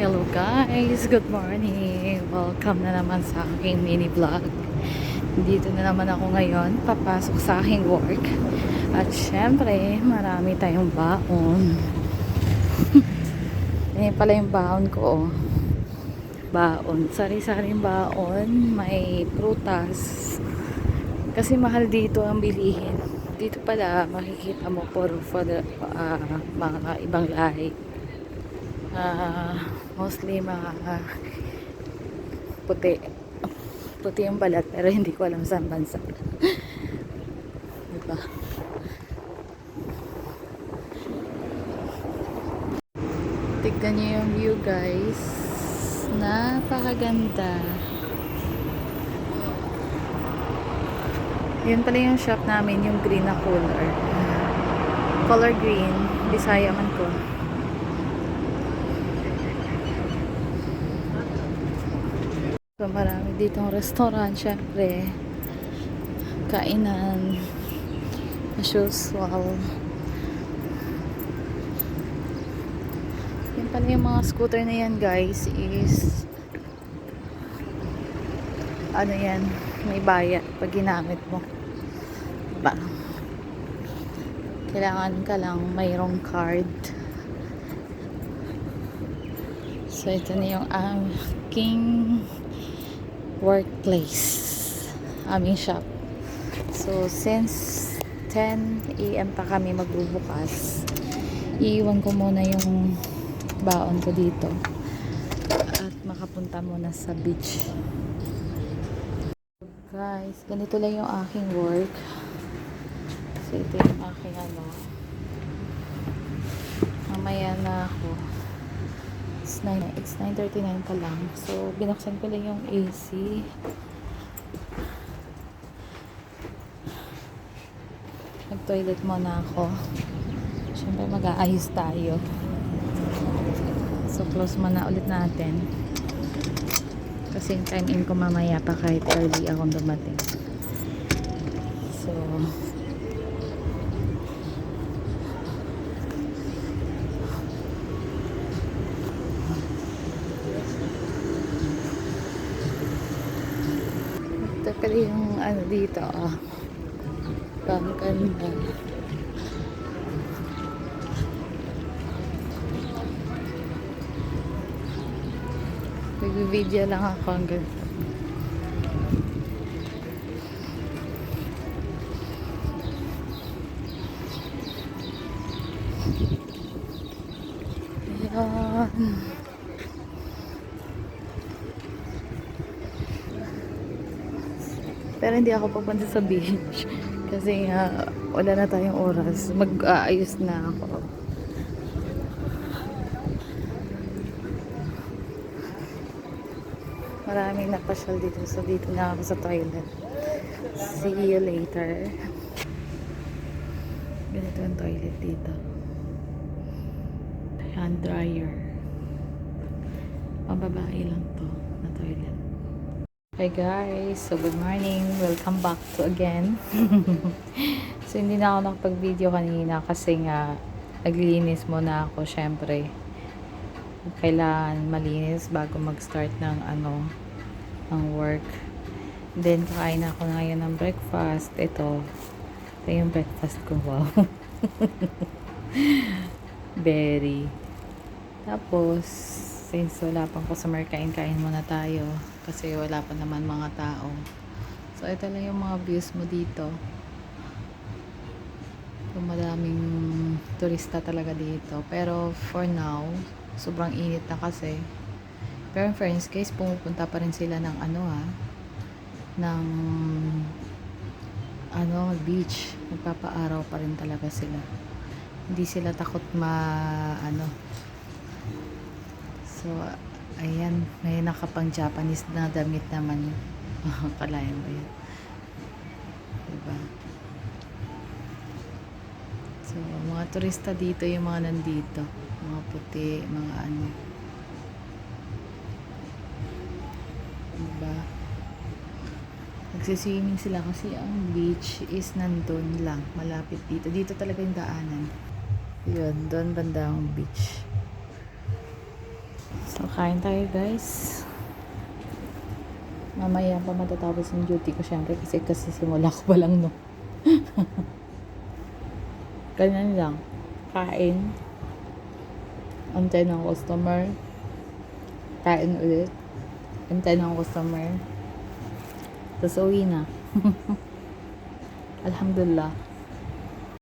Hello guys, good morning. Welcome na naman sa aking mini vlog. Dito na naman ako ngayon, papasok sa aking work. At syempre, marami tayong baon. Ayan pala yung baon ko. Oh. Baon, sari-saring baon, may prutas. Kasi mahal dito ang bilihin. Dito pala makikita mo for the, ah, mga ibang lahi. Ah, mostly mga puti. Puti yung balat pero hindi ko alam saan bansa. diba? Tignan niyo yung view guys. Napakaganda. Yun pala yung shop namin, yung green na color. Color green. Bisaya man ko. So, marami ditong restaurant, syempre. Kainan. As usual. Yan pala yung mga scooter na yan, guys, is ano yan, may bayad pag ginamit mo. Diba? Kailangan ka lang mayroong card. So, ito na yung aking workplace. Aming shop. So, since 10 a.m. pa kami magbubukas, iiwan ko muna yung baon ko dito. At makapunta muna sa beach. Guys, ganito lang yung aking work. So, ito yung aking ano. Mamaya na ako. It's 9, it's 9.39 pa lang. So, binuksan ko lang yung AC. Nag-toilet muna ako. Siyempre, mag-aayos tayo. So, close muna ulit natin. Kasi time in ko mamaya pa kahit early akong dumating. So, ito pala yung ano dito ah. Pangkanda. Nag-video lang ako hanggang Ayan. Pero hindi ako papunta sa beach. Kasi nga, wala na tayong oras. Mag-aayos na ako. Maraming napasyal dito. So, dito na ako sa toilet. See you later. Ganito yung toilet dito. Hand dryer. Pambabae lang to na toilet. Hi guys! So, good morning. Welcome back to again. so, hindi na ako nakapag-video kanina kasi nga naglilinis muna ako, syempre kailangan malinis bago mag-start ng ano ng work. Then kakain ako na ngayon ng breakfast. Ito. Ito yung breakfast ko. Wow. Berry. Tapos, since wala pang customer, kain-kain muna tayo. Kasi wala pa naman mga tao. So, ito lang yung mga views mo dito. So, madaming turista talaga dito. Pero, for now, sobrang init na kasi. Pero in fairness guys, pumupunta pa rin sila ng ano ha, ng ano, beach. Nagpapaaraw pa rin talaga sila. Hindi sila takot ma, ano. So, ayan, may nakapang Japanese na damit naman. Kalayan mo yan. Diba? So, mga turista dito yung mga nandito. Mga puti, mga ano. Diba? Nagsiswimming sila kasi ang beach is nandun lang. Malapit dito. Dito talaga yung daanan. Yun, doon banda ang beach. So, So, kain tayo guys. Mamaya pa matatapos yung duty ko syempre kasi kasi simula ko pa lang no. Ganyan lang. Kain. Antay ng customer. Kain ulit. Antay ng customer. Tapos uwi na. Alhamdulillah.